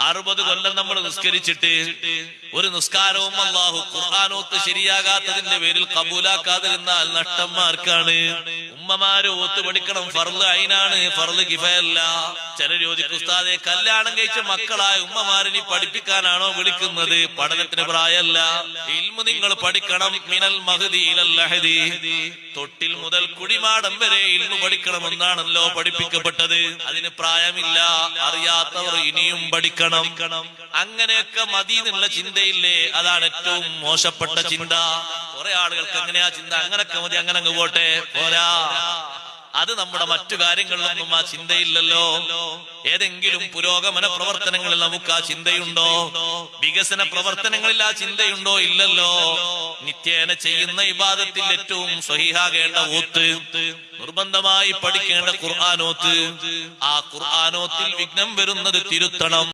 അറുപത് കൊല്ലം നമ്മൾ നിസ്കരിച്ചിട്ട് ഒരു നിസ്കാരവും അള്ളാഹു ഖുർആാനോത്ത് ശരിയാകാത്തതിന്റെ പേരിൽ കബൂലാക്കാതിരുന്നാൽ നഷ്ടന്മാർക്കാണ് ഉമ്മമാര് ഓത്ത് പഠിക്കണം ഫർൾ അയിനാണ്. ഫർൾ കിഫയല്ല. ചിലർ ചോദിക്കും ഉസ്താദെ കല്യാണം കഴിച്ച മക്കളായ ഉമ്മമാരിനി പഠിപ്പിക്കാനാണോ വിളിക്കുന്നത്? പഠനത്തിന് പ്രായമല്ല. ഇൽമു നിങ്ങൾ പഠിക്കണം. മിനൽ മഹദി ഇലൽ ലഹദി. തൊട്ടിൽ മുതൽ കുടിമാടം വരെ ഇൽമു പഠിക്കണമെന്നാണല്ലോ പഠിപ്പിക്കപ്പെട്ടത്. അതിന് പ്രായമില്ല. അറിയാത്തവർ ഇനിയും പഠിക്കണം. അങ്ങനെയൊക്കെ മതി എന്നുള്ള ചിന്തയില്ലേ? അതാണ് ഏറ്റവും മോശപ്പെട്ട ചിന്ത. കുറെ ആളുകൾക്ക് എങ്ങനെയാ ചിന്ത? അങ്ങനൊക്കെ മതി അങ്ങനെ അങ്ങ് പോട്ടെ. പോരാ. അത് നമ്മുടെ മറ്റു കാര്യങ്ങളിലൊന്നും ആ ചിന്തയില്ലല്ലോ. ഏതെങ്കിലും പുരോഗമന പ്രവർത്തനങ്ങളിൽ നമുക്ക് ആ ചിന്തയുണ്ടോ? വികസന പ്രവർത്തനങ്ങളിൽ ആ ചിന്തയുണ്ടോ? ഇല്ലല്ലോ. നിത്യേന ചെയ്യുന്ന വിവാദത്തിൽ ഏറ്റവും സ്വഹിഹാകേണ്ട ഓത്ത് നിർബന്ധമായി പഠിക്കേണ്ട ഖുർആാനോത്ത്. ആ ഖുർആാനോത്തിൽ വിഘ്നം വരുന്നത് തിരുത്തണം.